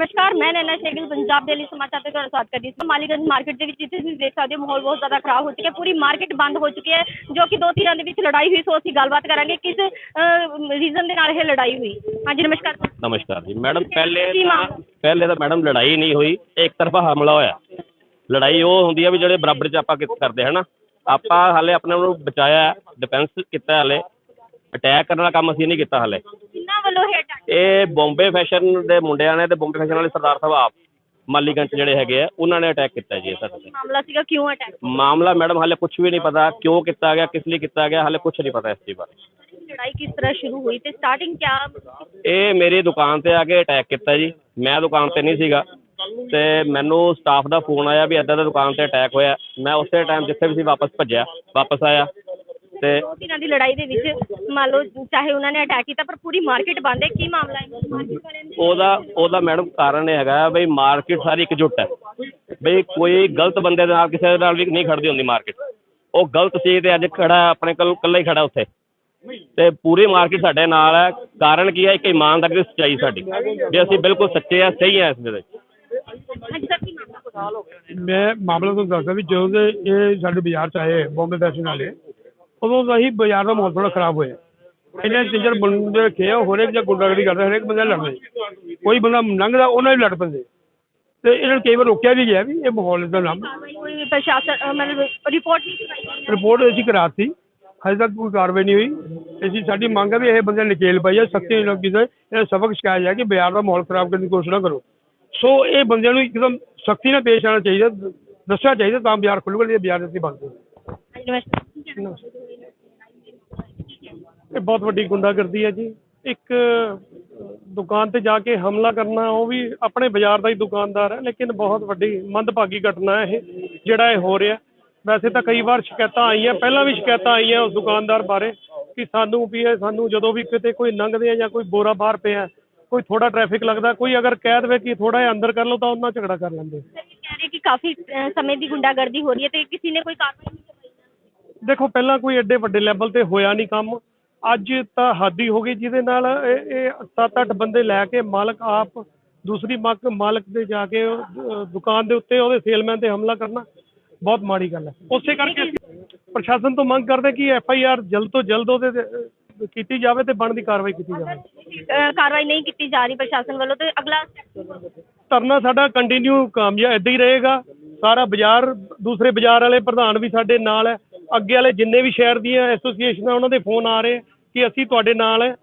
ਨਮਸਕਾਰ ਮੈਂ ਨੈਨਾ ਸ਼ੇਗਲ ਪੰਜਾਬ ਦੇ ਲਈ ਸਮਾਚਾਰ ਤੇ ਤੁਹਾਡਾ ਸਵਾਗਤ ਕਰਦੀ ਹਾਂ। ਮਾਲੀਗੰਜ ਮਾਰਕੀਟ ਦੇ ਵਿੱਚ ਜਿੱਥੇ ਤੁਸੀਂ ਦੇਖ ਸਕਦੇ ਹੋ ਮਾਹੌਲ ਬਹੁਤ ਜ਼ਿਆਦਾ ਖਰਾਬ ਹੋ ਚੁੱਕਿਆ ਪੂਰੀ ਮਾਰਕੀਟ ਬੰਦ ਹੋ ਚੁੱਕੀ ਹੈ ਜੋ ਕਿ ਦੋ ਧਿਰਾਂ ਦੇ ਵਿੱਚ ਲੜਾਈ ਹੋਈ ਸੋ ਅਸੀਂ ਗੱਲਬਾਤ ਕਰਾਂਗੇ ਕਿਸ ਰੀਜ਼ਨ ਦੇ ਨਾਲ ਇਹ ਲੜਾਈ ਹੋਈ। ਹਾਂਜੀ ਨਮਸਕਾਰ। ਨਮਸਕਾਰ ਜੀ। ਮੈਡਮ ਪਹਿਲੇ ਕੀ ਤਾਂ ਮਾਮਲਾ? ਪਹਿਲੇ ਤਾਂ ਮੈਡਮ ਲੜਾਈ ਨਹੀਂ ਹੋਈ ਇੱਕ ਤਰਫਾ ਹਮਲਾ ਹੋਇਆ। ਲੜਾਈ ਉਹ ਹੁੰਦੀ ਆ ਵੀ ਜਿਹੜੇ ਬਰਾਬਰ ਚ ਆਪਾਂ ਕਿਸ ਕਰਦੇ ਹਨਾ? ਆਪਾਂ ਹਾਲੇ ਆਪਣੇ ਨੂੰ ਬਚਾਇਆ ਡਿਫੈਂਸ ਕੀਤਾ ਹਾਲੇ। ਅਟੈਕ ਕਰਨ ਦਾ ਕੰਮ ਅਸੀਂ ਨਹੀਂ ਕੀਤਾ ਹਾਲੇ। ਵੱਲੋਂ ਇਹ ਬੰਬੇ ਫੈਸ਼ਨ ਦੇ ਮੁੰਡਿਆਂ ਨੇ ਤੇ ਬੰਬੇ ਫੈਸ਼ਨ ਵਾਲੇ ਸਰਦਾਰ ਸਾਹਿਬ ਆਪ ਮਾਲੀਗੰਜ ਜਿਹੜੇ ਹੈਗੇ ਆ ਉਹਨਾਂ ਨੇ ਅਟੈਕ ਕੀਤਾ ਜੀ ਇਹ ਸਾਡੇ ਤੇ। ਮਾਮਲਾ ਸੀਗਾ ਕਿਉਂ ਅਟੈਕ ਮਾਮਲਾ ਮੈਡਮ ਹਾਲੇ ਕੁਝ ਵੀ ਨਹੀਂ ਪਤਾ ਕਿਉਂ ਕੀਤਾ ਗਿਆ ਕਿਸ ਲਈ ਕੀਤਾ ਗਿਆ ਹਾਲੇ ਕੁਝ ਨਹੀਂ ਪਤਾ ਇਸ ਚੀਜ਼ ਬਾਰੇ। ਲੜਾਈ ਕਿਸ ਤਰ੍ਹਾਂ ਸ਼ੁਰੂ ਹੋਈ ਤੇ ਸਟਾਰਟਿੰਗ ਕਿਆ ਇਹ ਮੇਰੀ ਦੁਕਾਨ ਤੇ ਆ ਕੇ ਅਟੈਕ ਕੀਤਾ ਜੀ। ਮੈਂ ਦੁਕਾਨ ਤੇ ਨਹੀਂ ਸੀਗਾ ਤੇ ਮੈਨੂੰ ਸਟਾਫ ਦਾ ਫੋਨ ਆਇਆ ਵੀ ਇੱਦਾਂ ਦਾ ਦੁਕਾਨ ਤੇ ਅਟੈਕ ਹੋਇਆ। ਮੈਂ ਉਸੇ ਟਾਈਮ ਜਿੱਥੇ ਵੀ ਸੀ ਵਾਪਸ ਭੱਜਿਆ ਵਾਪਸ ਆਇਆ। ਤੇ ਦੋ ਧਿਰਾਂ ਦੀ ਲੜਾਈ ਦੇ ਵਿੱਚ ਮੰਨ ਲਓ ਚਾਹੇ ਉਹਨਾਂ ਨੇ ਅਟੈਕ ਕੀਤਾ ਪਰ ਪੂਰੀ ਮਾਰਕੀਟ ਬੰਦ ਹੈ। ਕੀ ਮਾਮਲਾ ਹੈ? ਮਾਰਕੀਟ ਵਾਲਿਆਂ ਨੇ ਉਹਦਾ ਉਹਦਾ ਮੈਡਮ ਕਾਰਨ ਇਹ ਹੈਗਾ ਬਈ ਮਾਰਕੀਟ ਸਾਰੀ ਇਕਜੁੱਟ ਹੈ। ਬਈ ਕੋਈ ਗਲਤ ਬੰਦੇ ਦੇ ਨਾਲ ਕਿਸੇ ਦੇ ਨਾਲ ਵੀ ਨਹੀਂ ਖੜਦੀ ਹੁੰਦੀ ਮਾਰਕੀਟ ਉਹ ਗਲਤ ਸੀ ਤੇ ਅੱਜ ਖੜਾ ਆਪਣੇ ਕੋਲ ਇਕੱਲਾ ਹੀ ਖੜਾ ਉੱਥੇ। ਤੇ ਪੂਰੀ ਮਾਰਕੀਟ ਸਾਡੇ ਨਾਲ ਹੈ। ਕਾਰਨ ਕੀ ਹੈ? ਇੱਕ ਇਮਾਨਦਾਰੀ ਤੇ ਸੱਚਾਈ ਸਾਡੀ। ਜੇ ਅਸੀਂ ਬਿਲਕੁਲ ਸੱਚੇ ਆ ਸਹੀ ਆ ਇਸ ਦੇ ਵਿੱਚ। ਹਾਂਜੀ ਸਰ ਕੀ ਮਾਮਲਾ? ਮੈਂ ਮਾਮਲਾ ਤੁਹਾਨੂੰ ਦੱਸਦਾ ਵੀ ਜਦੋਂ ਦੇ ਇਹ ਸਾਡੇ ਬਾਜ਼ਾਰ ਚ ਆਏ ਬੰਬੇ ਫੈਸ਼ਨ ਵਾਲੇ ਉਦੋਂ ਦਾ ਹੀ ਬਾਜ਼ਾਰ ਦਾ ਮਾਹੌਲ ਥੋੜਾ ਖਰਾਬ ਹੋਇਆ। ਇਹਨੇ ਟੀਚਰ ਬੰਦੇ ਰੱਖੇ ਆ ਹਰੇਕ ਜਾਂ ਗੁੰਡਾਗਰਦੀ ਕਰਦਾ ਹਰੇਕ ਬੰਦਾ ਲੜਦਾ ਕੋਈ ਬੰਦਾ ਲੰਘਦਾ ਉਹਨਾਂ ਹੀ ਲੜ ਪੈਂਦੇ। ਤੇ ਇਹਨਾਂ ਨੂੰ ਕਈ ਵਾਰ ਰੋਕਿਆ ਵੀ ਗਿਆ ਵੀ ਇਹ ਮਾਹੌਲ ਦਾ ਨਾਮ ਕਾਰਵਾਈ ਕੋਈ ਪ੍ਰਸ਼ਾਸਨ ਅਹ ਮਤਲਬ ਰਿਪੋਰਟ ਨਹੀਂ ਕਰਵਾਈ ਗਈ। ਹੈ। ਰਿਪੋਰਟ ਅਸੀਂ ਕਰਾਤੀ। ਹਜੇ ਤੱਕ ਕੋਈ ਕਾਰਵਾਈ ਨਹੀਂ ਹੋਈ। ਅਸੀਂ ਸਾਡੀ ਮੰਗ ਹੈ ਵੀ ਇਹ ਬੰਦੇ ਨਕੇਲ ਪਾਈ ਹੈ ਸਖਤੀ ਨਾਲ ਕਿਸੇ ਇਹ ਸਬਕ ਸਿਖਾਇਆ ਜਾਏ ਕਿ ਬਾਜ਼ਾਰ ਦਾ ਮਾਹੌਲ ਖਰਾਬ ਕਰਨ ਦੀ ਕੋਸ਼ਿਸ਼ ਨਾ ਕਰੋ। ਸੋ ਇਹ ਬੰਦਿਆਂ ਨੂੰ ਇੱਕਦਮ ਸਖਤੀ ਨਾਲ ਪੇਸ਼ ਆਉਣਾ ਚਾਹੀਦਾ ਦੱਸਣਾ ਚਾਹੀਦਾ ਤਾਂ ਬਾਜ਼ਾਰ ਖੁੱਲੂਗਾ ਨਹੀਂ ਤਾਂ ਬਾਜ਼ਾਰ ਅਸੀਂ ਬੰਦ ਨਮਸਕਾਰ ਇਹ ਬਹੁਤ ਵੱਡੀ ਗੁੰਡਾਗਰਦੀ ਹੈ ਜੀ। ਇੱਕ ਦੁਕਾਨ ਤੇ ਜਾ ਕੇ ਹਮਲਾ ਕਰਨਾ, ਉਹ ਵੀ ਆਪਣੇ ਬਾਜ਼ਾਰ ਦਾ ਹੀ ਦੁਕਾਨਦਾਰ ਹੈ, ਲੇਕਿਨ ਬਹੁਤ ਵੱਡੀ ਮੰਦਭਾਗੀ ਘਟਨਾ ਹੈ ਇਹ, ਜਿਹੜਾ ਇਹ ਹੋ ਰਿਹਾ ਵੈਸੇ ਤਾਂ ਕਈ ਵਾਰ ਸ਼ਿਕਾਇਤਾਂ ਆਈਆਂ, ਪਹਿਲਾਂ ਵੀ ਸ਼ਿਕਾਇਤਾਂ ਆਈਆਂ ਉਸ ਦੁਕਾਨਦਾਰ ਬਾਰੇ ਕਿ ਸਾਨੂੰ ਵੀ ਇਹ, ਸਾਨੂੰ ਜਦੋਂ ਵੀ ਕਿਤੇ ਕੋਈ ਲੰਘਦੇ ਆ ਜਾਂ ਕੋਈ ਬੋਰਾ ਬਾਹਰ ਪਿਆ, ਕੋਈ ਥੋੜਾ ਟ੍ਰੈਫਿਕ ਲੱਗਦਾ, ਕੋਈ ਅਗਰ ਕਹਿ ਦੇਵੇ ਕਿ ਥੋੜਾ ਜਿਹਾ ਅੰਦਰ ਕਰ ਲਓ ਤਾਂ ਉਹਨਾਂ ਝਗੜਾ ਕਰ ਲੈਂਦੇ ਕਹਿ ਰਹੇ ਕਿ ਕਾਫੀ ਸਮੇਂ ਦੀ ਗੁੰਡਾਗਰਦੀ ਹੋ ਰਹੀ ਹੈ ਤੇ ਕਿਸੇ ਨੇ ਕੋਈ ਕਾਰਵਾਈ ਦੇਖੋ ਪਹਿਲਾਂ ਕੋਈ ਐਡੇ ਵੱਡੇ ਲੈਵਲ ਤੇ ਹੋਇਆ ਨਹੀਂ ਕੰਮ। ਅੱਜ ਤਾਂ ਹੱਦ ਹੀ ਗਈ ਜਿਹਦੇ ਨਾਲ ਇਹ ਇਹ ਸੱਤ ਅੱਠ ਬੰਦੇ ਲੈ ਕੇ ਮਾਲਕ ਆਪ ਦੂਸਰੀ ਮੱਕ ਮਾਲਕ ਦੇ ਜਾ ਕੇ ਦੁਕਾਨ ਦੇ ਉੱਤੇ ਉਹਦੇ ਸੇਲਮੈਨ ਤੇ ਹਮਲਾ ਕਰਨਾ ਬਹੁਤ ਮਾੜੀ ਗੱਲ ਹੈ। ਉਸੇ ਕਰਕੇ ਪ੍ਰਸ਼ਾਸਨ ਤੋਂ ਮੰਗ ਕਰਦੇ ਕਿ ਐਫ ਆਈ ਆਰ ਜਲਦ ਤੋਂ ਜਲਦ ਉਹਦੇ ਕੀਤੀ ਜਾਵੇ ਤੇ ਬਣਦੀ ਕਾਰਵਾਈ ਕੀਤੀ ਜਾਵੇ। ਕਾਰਵਾਈ ਨਹੀਂ ਕੀਤੀ ਜਾ ਰਹੀ ਪ੍ਰਸ਼ਾਸਨ ਵੱਲੋਂ ਤੇ ਅਗਲਾ ਧਰਨਾ ਸਾਡਾ ਕੰਟੀਨਿਊ ਕਾਮਯਾਬ ਏਦਾਂ ਹੀ ਰਹੇਗਾ। ਸਾਰਾ ਬਾਜ਼ਾਰ ਦੂਸਰੇ ਬਾਜ਼ਾਰ ਵਾਲੇ ਪ੍ਰਧਾਨ ਵੀ ਸਾਡੇ ਨਾਲ ਹੈ। ਅੱਗੇ ਵਾਲੇ ਜਿੰਨੇ ਵੀ ਸ਼ਹਿਰ ਦੀਆਂ ਐਸੋਸੀਏਸ਼ਨਾਂ ਉਹਨਾਂ ਦੇ ਫੋਨ ਆ ਰਹੇ ਕਿ ਅਸੀਂ ਤੁਹਾਡੇ ਨਾਲ ਹੈ।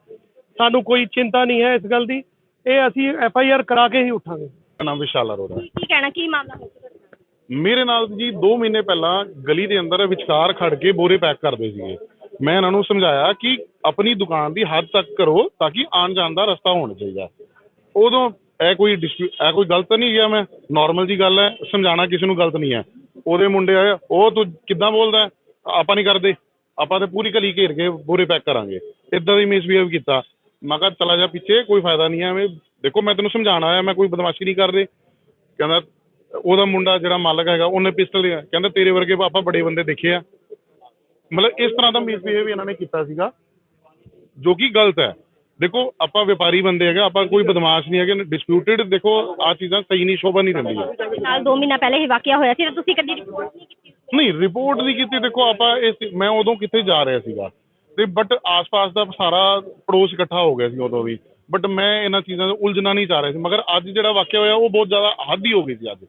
ਸਾਨੂੰ ਕੋਈ ਚਿੰਤਾ ਨਹੀਂ ਹੈ ਇਸ ਗੱਲ ਦੀ। ਇਹ ਅਸੀਂ ਐਫ ਆਈ ਆਰ ਕਰਾ ਕੇ ਹੀ ਉਠਾਂਗੇ। ਨਾਮ ਵਿਸ਼ਾਲ ਅਰੋੜਾ ਕੀ ਕਹਿਣਾ ਕੀ ਮਾਮਲਾ ਹੈ? ਮੇਰੇ ਨਾਲ ਜੀ 2 ਮਹੀਨੇ ਪਹਿਲਾਂ ਗਲੀ ਦੇ ਅੰਦਰ ਵਿਚਕਾਰ ਖੜ ਕੇ ਬੋਰੇ ਪੈਕ ਕਰਦੇ ਸੀਗੇ। ਮੈਂ ਇਹਨਾਂ ਨੂੰ ਸਮਝਾਇਆ ਕਿ ਆਪਣੀ ਦੁਕਾਨ ਦੀ ਹੱਦ ਤੱਕ ਕਰੋ ਤਾਂ ਕਿ ਆਉਣ ਜਾਣ ਦਾ ਰਸਤਾ ਹੋਣਾ ਚਾਹੀਦਾ। ਉਦੋਂ ਇਹ ਕੋਈ ਡਿਸਪਿਊਟ ਇਹ ਕੋਈ ਗਲਤ ਨਹੀਂ ਗਿਆ ਮੈਂ? ਨਾਰਮਲ ਜੀ ਗੱਲ ਹੈ ਸਮਝਾਉਣਾ ਕਿਸੇ ਨੂੰ ਗਲਤ ਨਹੀਂ ਹੈ। ਉਹਦੇ ਮੁੰਡੇ ਆਏ ਉਹ ਤੂੰ ਕਿੱਦਾਂ ਬੋਲਦਾ? ਆਪਾਂ ਨਹੀਂ ਕਰਦੇ। ਆਪਾਂ ਤੇ ਪੂਰੀ ਗਲੀ ਘੇਰ ਕੇ ਬੋਰੇ ਪੈਕ ਕਰਾਂਗੇ। ਇਦਾਂ ਦੀ ਮਿਸਬੀਹੇਵ ਕੀਤਾ। ਮੈਂ ਕਿਹਾ, ਚਲਾ ਜਾ ਪਿੱਛੇ, ਕੋਈ ਫਾਇਦਾ ਨਹੀਂ ਹੈ ਐਵੇਂ, ਦੇਖੋ, ਮੈਂ ਤੈਨੂੰ ਸਮਝਾਉਣ ਆਇਆ, ਮੈਂ ਕੋਈ ਬਦਮਾਸ਼ੀ ਨਹੀਂ ਕਰ ਕਹਿੰਦਾ, ਉਹਦਾ ਮੁੰਡਾ ਜਿਹੜਾ ਮਾਲਕ ਹੈਗਾ, ਉਹਨੇ ਪਿਸਟਲ ਲਿਆ। ਕਹਿੰਦਾ, ਤੇਰੇ ਵਰਗੇ ਆਪਾਂ ਬੜੇ ਬੰਦੇ ਦੇਖੇ ਆ। ਮਤਲਬ ਇਸ ਤਰ੍ਹਾਂ ਦਾ ਮਿਸਬੀਹੇਵ ਇਹਨਾਂ ਨੇ ਕੀਤਾ ਸੀਗਾ, ਜੋ ਕਿ ਗਲਤ ਹੈ। ਦੇਖੋ, ਆਪਾਂ ਵਪਾਰੀ ਬੰਦੇ ਹੈਗੇ, ਆਪਾਂ ਕੋਈ ਬਦਮਾਸ਼ ਨਹੀਂ ਹੈਗੇ ਡਿਸਪਿਊਟਡ ਦੇਖੋ ਆ ਚੀਜ਼ਾਂ ਸਹੀ ਨਹੀਂ, ਸ਼ੋਭਾ ਨਹੀਂ ਦਿੰਦੀਆਂ। ਤੁਹਾਡੇ ਨਾਲ 2 ਮਹੀਨਾ ਪਹਿਲੇ ਹੀ ਵਾਕਿਆ ਹੋਇਆ ਸੀ, ਤੇ ਤੁਸੀਂ ਕਦੀ ਰਿਪੋਰਟ ਨਹੀਂ ਕੀਤੀ। ਨਹੀਂ ਰਿਪੋਰਟ ਨਹੀਂ ਕੀਤੀ, ਦੇਖੋ ਆਪਾਂ ਇਸ ਮੈਂ ਉਦੋਂ ਕਿੱਥੇ ਜਾ ਰਿਹਾ ਸੀਗਾ। ਤੇ ਬਟ ਆਸ-ਪਾਸ ਦਾ ਸਾਰਾ ਪੜੋਸ ਇਕੱਠਾ ਹੋ ਗਿਆ ਸੀ ਉਦੋਂ ਵੀ। ਬਟ ਮੈਂ ਇਹਨਾਂ ਚੀਜ਼ਾਂ 'ਚ ਉਲਝਣਾ ਨਹੀਂ ਚਾਹ ਰਿਹਾ ਸੀ। ਮਗਰ ਅੱਜ ਜਿਹੜਾ ਵਾਕਿਆ ਹੋਇਆ, ਉਹ ਬਹੁਤ ਜ਼ਿਆਦਾ ਹੱਦ ਹੀ ਹੋ ਗਈ ਸੀ ਅੱਜ।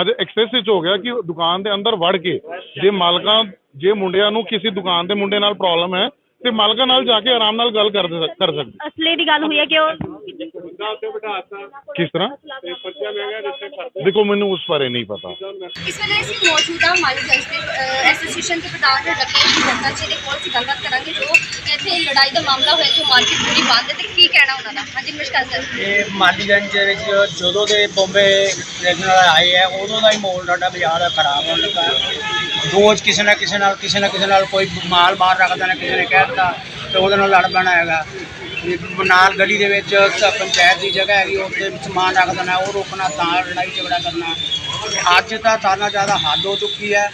ਅੱਜ ਐਕਸੈਸ ਵਿੱਚ ਹੋ ਗਿਆ ਕਿ ਦੁਕਾਨ ਦੇ ਅੰਦਰ ਵੜ ਕੇ ਜੇ ਮਾਲਕਾਂ, ਜੇ ਮੁੰਡਿਆਂ ਨੂੰ ਕਿਸੇ ਦੁਕਾਨ ਦੇ ਮੁੰਡੇ ਨਾਲ ਪ੍ਰੋਬਲਮ ਹੈ, ਤੇ ਮਾਲਕਾਂ ਨਾਲ ਜਾ ਕੇ ਆਰਾਮ ਨਾਲ ਗੱਲ ਕਰ ਦੇ- ਕਰ ਸਕਦੇ। ਅਸਲੇ ਦੀ ਗੱਲ ਹੋਈ ਹੈ ਕਿ ਉਹ ਕਿਸ ਤਰ੍ਹਾਂ? ਦੇਖੋ ਮੈਨੂੰ ਉਸ ਬਾਰੇ ਨਹੀਂ ਪਤਾ। ਇਸ ਵੇਲੇ ਅਸੀਂ ਮੌਜੂਦ ਹਾਂ ਮਾਲੀਗੰਜ ਦੇ ਐਸੋਸੀਏਸ਼ਨ ਦੇ ਪ੍ਰਧਾਨ ਰਕੇਸ਼ ਜੱਟਾ ਜੀ ਦੇ ਕੋਲ ਅਸੀਂ ਗੱਲਬਾਤ ਕਰਾਂਗੇ ਜੋ ਇੱਥੇ ਲੜਾਈ ਦਾ ਮਾਮਲਾ ਹੋਇਆ ਜੋ ਮਾਰਕੀਟ ਪੂਰੀ ਬੰਦ ਹੈ ਤੇ ਕੀ ਕਹਿਣਾ ਉਹਨਾਂ ਦਾ? ਹਾਂਜੀ ਨਮਸਕਾਰ ਸਰ। ਇਹ ਮਾਲੀਗੰਜ ਦੇ ਵਿੱਚ ਜਦੋਂ ਦੇ ਬੰਬੇ ਨੈਸ਼ਨਲ ਆਏ ਆ ਉਦੋਂ ਦਾ ਹੀ ਮਾਹੌਲ ਸਾਡਾ ਬਾਜ਼ਾਰ ਖਰਾਬ ਹੋਣ ਲੱਗਾ। ਹੈ। ਰੋਜ਼ ਕਿਸੇ ਨਾ ਕਿਸੇ ਨਾਲ ਕਿਸੇ ਨਾ ਕਿਸੇ ਨਾਲ ਕੋਈ ਮਾਲ ਬਾਹਰ ਰੱਖਦਾ ਨਾ ਕਿਸੇ ਨੇ ਕਹਿ ਦਿੱਤਾ ਤੇ ਉਹਦੇ ਨਾਲ ਲੜ ਪੈਣਾ ਹੈਗਾ ਨਾਲ ਗਲੀ ਦੇ ਵਿੱਚ ਸ- ਪੰਚਾਇਤ ਦੀ ਜਗ੍ਹਾ ਹੈਗੀ ਉੱਥੇ ਸਮਾਨ ਰੱਖ ਦੇਣਾ ਉਹ ਰੋਕਣਾ ਤਾਂ ਲੜਾਈ ਝਗੜਾ ਕਰਨਾ। ਤੇ ਅੱਜ ਤਾਂ ਸਾਰਿਆਂ ਜ਼ਿਆਦਾ ਹੱਦ ਹੋ ਚੁੱਕੀ ਹੈ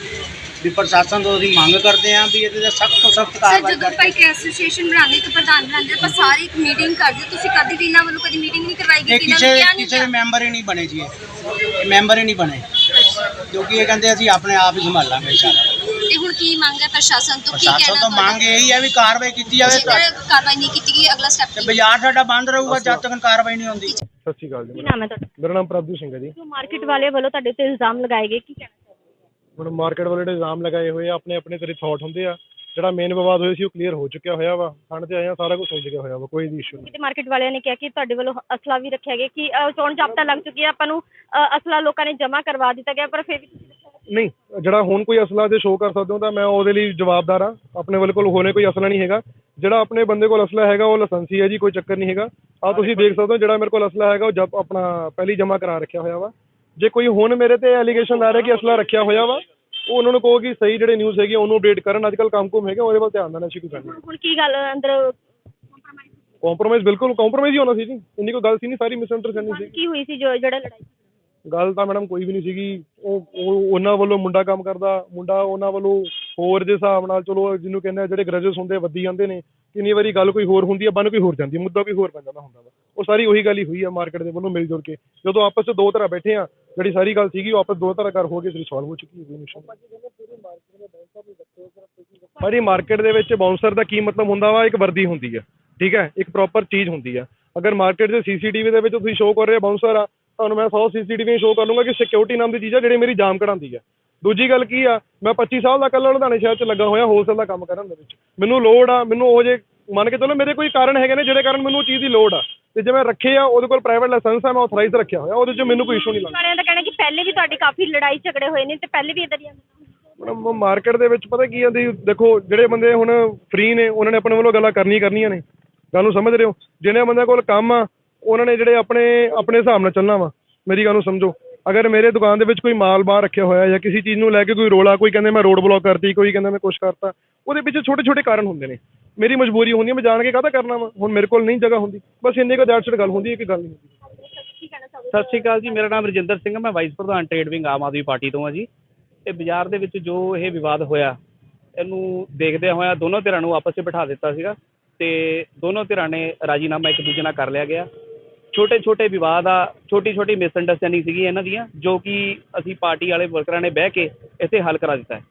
ਵੀ ਪ੍ਰਸ਼ਾਸਨ ਤੋਂ ਅਸੀਂ ਮੰਗ ਕਰਦੇ ਹਾਂ ਵੀ ਇਹਦੇ ਤੇ ਸਖਤ ਤੋਂ ਸਖਤ ਸਰ ਕਾਰਵਾਈ ਜਦੋਂ ਆਪਾਂ ਕਰਕੇ ਐਸੋਸੀਏਸ਼ਨ ਬਣਾਉਂਦੇ ਇੱਕ ਪ੍ਰਧਾਨ ਬਣਾਉਂਦੇ ਆਪਾਂ ਸਾਰੇ ਇੱਕ ਮੀਟਿੰਗ ਕਰਦੇ। ਤੁਸੀਂ ਕਦੀ ਵੀ ਇਹਨਾਂ ਵੱਲੋਂ ਕਦੀ ਮੀਟਿੰਗ ਨਹੀਂ ਕਰਵਾਈ ਗਈ ਇਹ ਇਹਨਾਂ ਕਿਸੇ ਨੂੰ ਕਿਹਾ ਨਹੀਂ ਕਿਸੇ ਗਿਆ? ਮੈਂਬਰ ਹੀ ਨਹੀਂ ਬਣੇ ਜੀ ਇਹ। ਇਹ ਮੈਂਬਰ ਹੀ ਨਹੀਂ ਬਣੇ। ਕਿਉਂਕਿ ਇਹ ਕਹਿੰਦੇ ਅਸੀਂ ਆਪਣੇ ਆਪ ਹੀ ਸੰਭਾਲ ਲਾਂਗੇ ਸਾਰਾ। ਤੇ ਹੁਣ ਕੀ ਮੰਗ ਹੈ ਪ੍ਰਸ਼ਾਸਨ ਤੋਂ? ਕੀ ਪ੍ਰਸ਼ਾਸਨ ਕਹਿਣਾ ਤੋਂ ਮੰਗ ਇਹੀ ਹੈ ਵੀ ਕਾਰਵਾਈ ਕੀਤੀ ਜਾਵੇ। ਜੇਕਰ ਕਾਰਵਾਈ ਨਹੀਂ ਕੀਤੀ ਗਈ? ਅਗਲਾ ਸਟੈਪ ਤੇ ਬਾਜ਼ਾਰ ਸਾਡਾ ਬੰਦ ਰਹੂਗਾ ਜਦ ਤੱਕ ਕਾਰਵਾਈ ਨਹੀਂ ਹੁੰਦੀ। ਸਤਿ ਸ਼੍ਰੀ ਅਕਾਲ ਕੀ ਜੀ ਨਾਮ ਹੈ ਤੁਹਾਡਾ? ਮੇਰਾ ਨਾਮ ਪ੍ਰਭਜੋਤ ਸਿੰਘ ਹੈ ਜੀ। ਜੋ ਮਾਰਕੀਟ ਵਾਲੇ ਵੱਲੋਂ ਤੁਹਾਡੇ ਤੇ ਇਲਜ਼ਾਮ ਲਗਾਏ ਗਏ ਕੀ ਕਹਿਣਾ ਹੁਣ ਮਾਰਕੀਟ ਵਾਲੇ ਜਿਹੜੇ ਇਲਜ਼ਾਮ ਲਗਾਏ ਹੋਏ ਆ ਆਪਣੇ ਆਪਣੇ ਤੇਰੇ ਥਾਟ ਹੁੰਦੇ ਆ ਜਿਹੜਾ ਮੇਨ ਵਿਵਾਦ ਹੋਇਆ ਸੀ ਉਹ ਕਲੀਅਰ ਹੋ ਚੁੱਕਿਆ ਹੋਇਆ ਵਾ। ਥਾਣੇ ਤੇ ਆਏ ਆ ਸਾਰਾ ਕੁਝ ਹੋ ਚੁੱਕਿਆ ਹੋਇਆ ਵਾ ਕੋਈ ਵੀ ਇਸ਼ੂ ਨਹੀਂ। ਕਿਤੇ ਮਾਰਕੀਟ ਵਾਲਿਆਂ ਨੇ ਕਿਹਾ ਕਿ ਤੁਹਾਡੇ ਵੱਲੋਂ ਅਸਲਾ ਵੀ ਰੱਖਿਆ ਗਿਆ ਕਿ ਅ, ਚੋਣ ਜਾਬਤਾ ਲੱਗ ਚੁੱਕੀ ਹੈ ਆਪਾਂ ਨੂੰ ਅ, ਅਸਲਾ ਲੋਕਾਂ ਨੇ ਜਮ੍ਹਾਂ ਕਰਵਾ ਦਿੱਤਾ ਗਿਆ ਪਰ ਫਿਰ ਵੀ ਤੁਸੀਂ ਨਹੀਂ ਜਿਹੜਾ ਹੁਣ ਕੋਈ ਅਸਲਾ ਜੇ ਸ਼ੋਅ ਕਰ ਸਕਦੇ ਹੋ ਤਾਂ ਮੈਂ ਉਹਦੇ ਲਈ ਜਵਾਬਦਾਰ ਆ ਆਪਣੇ ਵੱਲ ਕੋਲ ਹੋਣੇ ਕੋਈ ਅਸਲਾ ਨਹੀਂ ਹੈਗਾ। ਜਿਹੜਾ ਆਪਣੇ ਬੰਦੇ ਕੋਲ ਅਸਲਾ ਹੈਗਾ ਉਹ ਲਾਇਸੈਂਸੀ ਹੈ ਜੀ ਕੋਈ ਚੱਕਰ ਨਹੀਂ ਹੈਗਾ। ਆ ਤੁਸੀਂ ਦੇਖ ਸਕਦੇ ਹੋ ਜਿਹੜਾ ਮੇਰੇ ਕੋਲ ਅਸਲਾ ਹੈਗਾ ਉਹ ਜਬ ਆਪਣਾ ਪਹਿਲੀ ਜਮ੍ਹਾਂ ਕਰਾ ਰੱਖਿਆ ਹੋਇਆ ਵਾ। ਜੇ ਕੋਈ ਹੁਣ ਮੇਰੇ ਤੇ ਐਲੀਗੇਸ਼ਨ ਲਾ ਰਿਹਾ ਕਿ ਅਸਲਾ ਰੱਖਿਆ ਹੋਇਆ ਵਾ ਉਹ ਉਹਨਾਂ ਨੂੰ ਕਹੋ ਕਿ ਸਹੀ ਜਿਹੜੇ ਨਿਊਜ਼ ਹੈਗੀ ਆ ਉਹਨੂੰ ਅਪਡੇਟ ਕਰਨ। ਅੱਜ ਕੱਲ੍ਹ ਕੰਮ ਕੁਮ ਹੈਗਾ ਉਹਦੇ ਵੱਲ ਧਿਆਨ ਦੇਣਾ ਸੀ ਕੋਈ ਗੱਲ ਨਹੀਂ ਹੁਣ ਕੀ ਗੱਲ ਅੰਦਰ ਕੰਪਰੋਮਾਈਜ਼ ਬਿਲਕੁਲ ਕੰਪਰੋਮਾਈਜ਼ ਹੀ ਹੋਣਾ ਸੀ ਜੀ। ਇੰਨੀ ਕੋਈ ਗੱਲ ਸੀ ਨਹੀਂ ਸਾਰੀ ਮਿਸਅੰਡਰਸਟੈਂਡਿੰਗ ਸੀ। ਕੀ ਹੋਈ ਸੀ ਜੋ ਜਿਹੜਾ ਲੜਾਈ ਗੱਲ ਤਾਂ ਮੈਡਮ ਕੋਈ ਵੀ ਨਹੀਂ ਸੀਗੀ। ਉਹ ਉਹ ਉਹਨਾਂ ਵੱਲੋਂ ਮੁੰਡਾ ਕੰਮ ਕਰਦਾ ਮੁੰਡਾ ਉਹਨਾਂ ਵੱਲੋਂ ਹੋਰ ਦੇ ਹਿਸਾਬ ਨਾਲ ਚਲੋ ਜਿਹਨੂੰ ਕਹਿੰਦੇ ਆ ਜਿਹੜੇ ਗ੍ਰੈਜੂਏਟਸ ਹੁੰਦੇ ਆ, ਵੱਧੀ ਜਾਂਦੇ ਨੇ ਕਿੰਨੀ ਵਾਰੀ ਗੱਲ ਕੋਈ ਹੋਰ ਹੁੰਦੀ ਆ ਬਨ ਕੋਈ ਹੋਰ ਜਾਂਦੀ ਆ, ਮੁੱਦਾ ਕੋਈ ਹੋਰ ਬਣ ਜਾਂਦਾ ਹੁੰਦਾ ਵਾ। ਉਹ ਸਾਰੀ ਉਹੀ ਗੱਲ ਹੀ ਹੋਈ ਆ ਮਾਰਕੀਟ ਦੇ ਵੱਲੋਂ ਮਿਲ ਜੁਲ ਕੇ। ਜਦੋਂ ਆਪਸ ਚ ਦੋ ਤਰ੍ਹਾਂ ਬੈਠੇ ਆ ਜਿਹੜੀ ਸਾਰੀ ਗੱਲ ਸੀਗੀ ਉਹ ਆਪਸ ਦੋ ਤਰ੍ਹਾਂ ਕਰ ਹੋ ਕੇ ਸੋਲਵ ਹੋ ਚੁੱਕੀ ਹੈ ਕੋਈ issue ਮਾਰਕੀਟ ਦੇ ਵਿੱਚ ਬਾਉਂਸਰ ਦਾ ਕੀ ਮਤਲਬ ਹੁੰਦਾ ਵਾ ਇੱਕ ਵਰਦੀ ਹੁੰਦੀ ਆ ਠੀਕ ਹੈ ਇੱਕ ਪ੍ਰੋਪਰ ਚੀਜ਼ ਹੁੰਦੀ ਆ। ਅਗਰ ਮਾਰਕੀਟ ਦੇ ਸੀਸੀਟੀਵੀ ਦੇ ਵਿੱਚ ਤੁਸੀਂ ਸ਼ੋਅ ਕਰ ਰਹੇ ਬਾਉਂਸਰ ਆ ਤੁਹਾਨੂੰ ਮੈਂ 100 ਸੀਸੀਟੀਵੀ ਸ਼ੋਅ ਕਰ ਲੂੰਗਾ ਕਿ ਸਿਕਿਉਰਿਟੀ ਨਾਮ ਦੀ ਚੀਜ਼ ਆ ਜਿਹੜੀ ਮੇਰੀ ਜਾਮ ਕਢਾਉਂਦੀ ਆ। ਦੂਜੀ ਗੱਲ ਕੀ ਆ ਮੈਂ 25 ਸਾਲ ਦਾ ਕੱਲ੍ਹ ਲੁਧਿਆਣੇ ਸ਼ਹਿਰ 'ਚ ਲੱਗਾ ਹੋਇਆ ਹੋਲਸੇਲ ਦਾ ਕੰਮ ਕਰਨ ਦੇ ਵਿੱਚ। ਮੈਨੂੰ ਲੋੜ ਆ ਮੈਨੂੰ ਉਹ ਜੇ ਮੰਨ ਕੇ ਚੱਲੋ ਮੇਰੇ ਕੋਈ ਕਾਰਨ ਹੈਗੇ ਨੇ ਜਿਹੜੇ ਕਾਰਨ ਮੈਨੂੰ ਉਹ ਚੀਜ਼ ਦੀ ਲੋੜ ਆ। ਤੇ ਜੇ ਮੈਂ ਰੱਖੇ ਆ ਉਹਦੇ ਕੋਲ ਪ੍ਰਾਈਵੇਟ ਲਾਇਸੈਂਸ ਆ ਮੈਂ ਆਥੋਰਾਈਜ਼ ਰੱਖਿਆ ਹੋਇਆ ਉਹਦੇ 'ਚ ਮੈਨੂੰ ਕੋਈ ਇਸ਼ੂ ਨਹੀਂ ਲੱਗਦਾ। ਵਾਲਿਆਂ ਦਾ ਕਹਿਣਾ ਕਿ ਪਹਿਲੇ ਵੀ ਤੁਹਾਡੀ ਕਾਫੀ ਲੜਾਈ ਝਗੜੇ ਹੋਏ ਨੇ ਤੇ ਪਹਿਲੇ ਵੀ ਇਦਾਂ ਦੀਆਂ ਮਾਰਕੀਟ ਦੇ ਵਿੱਚ ਪਤਾ ਕੀ ਆਂਦੀ ਦੇਖੋ ਜਿਹੜੇ ਬੰਦੇ ਹੁਣ ਫ੍ਰੀ ਨੇ ਉਹਨਾਂ ਨੇ ਆਪਣੇ ਵੱਲੋਂ ਗੱਲਾਂ ਕਰਨੀ ਕਰਨੀਆਂ ਨੇ। ਗੱਲ ਨੂੰ ਸਮਝ ਰਹੇ ਹੋ? ਜਿਹਨੇ ਬੰਦਿਆਂ ਕੋਲ ਕੰਮ ਆ ਉਹਨਾਂ ਨੇ ਜਿਹੜੇ ਆਪਣੇ ਆਪਣੇ ਹਿਸਾਬ ਨਾਲ ਚੱਲਣਾ ਵਾ। ਮੇਰੀ ਗੱਲ ਨੂੰ ਸਮਝੋ। ਅਗਰ ਮੇਰੇ ਦੁਕਾਨ ਦੇ ਵਿੱਚ ਕੋਈ ਮਾਲ ਬਾਹਰ ਰੱਖਿਆ ਹੋਇਆ ਜਾਂ ਕਿਸੇ ਚੀਜ਼ ਨੂੰ ਲੈ ਕੇ ਕੋਈ ਰੋਲਾ, ਕੋਈ ਕਹਿੰਦੇ ਮੈਂ ਰੋਡ ਬਲੌਕ ਕਰਤੀ, ਕੋਈ ਕਹਿੰਦਾ ਮੈਂ ਕੁਛ ਕਰਤਾ, ਉਹਦੇ ਪਿੱਛੇ ਛੋਟੇ ਛੋਟੇ ਕਾਰਨ ਹੁੰਦੇ ਨੇ। ਮੇਰੀ ਮਜਬੂਰੀ ਹੁੰਦੀ ਹੈ, ਮੈਂ ਜਾਣ ਕੇ ਕਾਹਦਾ ਕਰਨਾ ਵਾ? ਹੁਣ ਮੇਰੇ ਕੋਲ ਨਹੀਂ ਜਗ੍ਹਾ ਹੁੰਦੀ। ਬਸ ਇੰਨੇ ਕੁ ਦੈਟਸ ਗੱਲ ਹੁੰਦੀ ਹੈ ਕਿ ਗੱਲ ਨਹੀਂ ਹੁੰਦੀ। ਸਤਿ ਸ਼੍ਰੀ ਅਕਾਲ ਜੀ, ਮੇਰਾ ਨਾਮ ਰਜਿੰਦਰ ਸਿੰਘ ਹੈ, ਮੈਂ ਵਾਈਸ ਪ੍ਰਧਾਨ trade wing Aam Aadmi Party ਤੋਂ ਹਾਂ ਜੀ। ਤੇ ਬਾਜ਼ਾਰ ਦੇ ਵਿੱਚ ਜੋ ਇਹ ਵਿਵਾਦ ਹੋਇਆ, ਇਹਨੂੰ ਦੇਖਦਿਆਂ ਹੋਇਆ ਦੋਨੋਂ ਧਿਰਾਂ ਨੂੰ ਆਪਸ ਵਿੱਚ ਬਿਠਾ ਦਿੱਤਾ ਸੀਗਾ। ਤੇ ਦੋਨੋਂ ਧਿਰਾਂ ਨੇ ਰਾਜੀਨਾਮਾ ਇੱਕ ਦੂਜੇ ਨਾਲ ਕਰ ਲਿਆ ਗਿਆ। ਛੋਟੇ ਛੋਟੇ ਵਿਵਾਦ ਆ ਛੋਟੀ ਛੋਟੀ ਮਿਸਅੰਡਰਸਟੈਂਡਿੰਗ ਸੀਗੀ ਇਹਨਾਂ ਦੀਆਂ, ਜੋ ਕਿ ਅਸੀਂ ਪਾਰਟੀ ਵਾਲੇ ਵਰਕਰਾਂ ਨੇ ਬਹਿ ਕੇ ਇੱਥੇ ਹੱਲ ਕਰਾ ਦਿੱਤਾ ਹੈ।